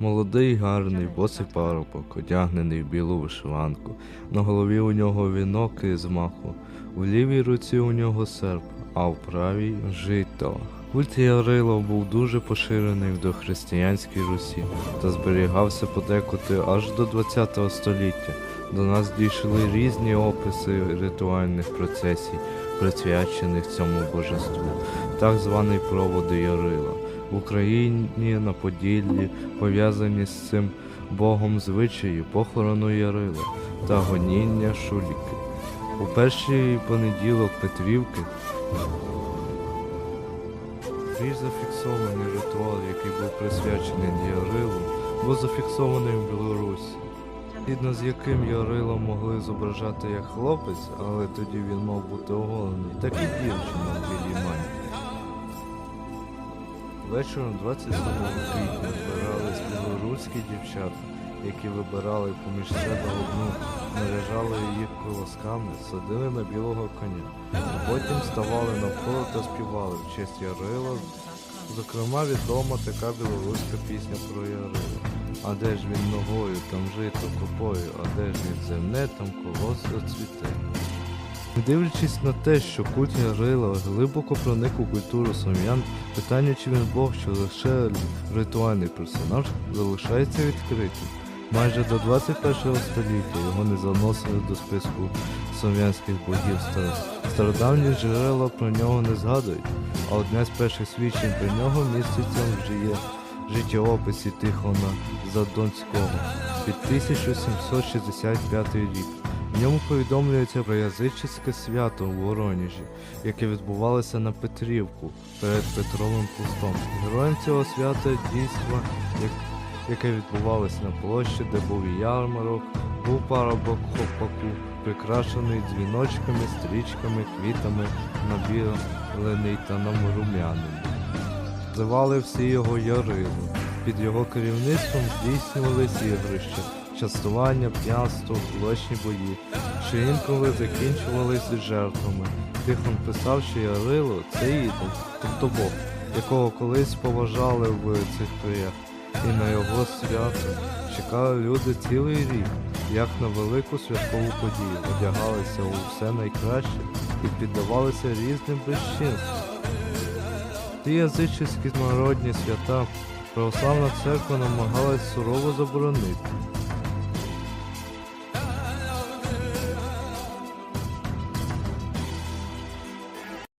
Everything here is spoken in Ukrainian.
Молодий, гарний, босий парубок, одягнений в білу вишиванку. На голові у нього вінок із маху, у лівій руці у нього серп, а в правій жито. Культ Ярила був дуже поширений в дохристиянській Русі та зберігався подекуди аж до ХХ століття. До нас дійшли різні описи ритуальних процесій, присвячених цьому божеству, так званий проводи Ярила. В Україні на Поділлі пов'язані з цим богом звичаї похорону Ярила та гоніння шуліки. У перший понеділок Петрівки Більш зафіксований ритуал, який був присвячений Ярилу, був зафіксований в Білорусі. Згідно з яким Ярила могли зображати як хлопець, але тоді він мав бути оголений, так і дівчина в білій мані. Вечором 27 квітня збирались білоруські дівчата, які вибирали поміж себе одну, наряжали її колосками, садили на білого коня, а потім ставали навколо та співали в честь Ярила. Зокрема, відома така білоруська пісня про Ярила. А де ж він ногою, там жито копою, а де ж він земне, там колос цвіте. Не дивлячись на те, що культ Ярила глибоко проник у культуру слов'ян, питання, чи він Бог, чи лише ритуальний персонаж, залишається відкритим. Майже до 21 століття його не заносили до списку слов'янських богів стар- Стародавні джерела про нього не згадують, а одне з перших свідчень про нього міститься в жиє життєописі Тихона Задонського під 1765 рік. В ньому повідомлюється про язичницьке свято у Воронежі, яке відбувалося на Петрівку перед Петровим Пустом. Героєм цього свята дійства, яке відбувалося на площі, де був ярмарок, був парубок хопаку, прикрашений дзвіночками, стрічками, квітами, набілений та намрум'янений. Називали всі його Ярило. Під його керівництвом здійснювались ігрища, частування, п'янство, кулачні бої, що інколи закінчувалися жертвами. Тихон писав, що Ярило це ідол, тобто Бог, якого колись поважали в цих краях, і на його свято чекали люди цілий рік, як на велику святкову подію, одягалися у все найкраще і піддавалися різним безчинствам. Ті язичницькі народні свята православна церква намагалась сурово заборонити.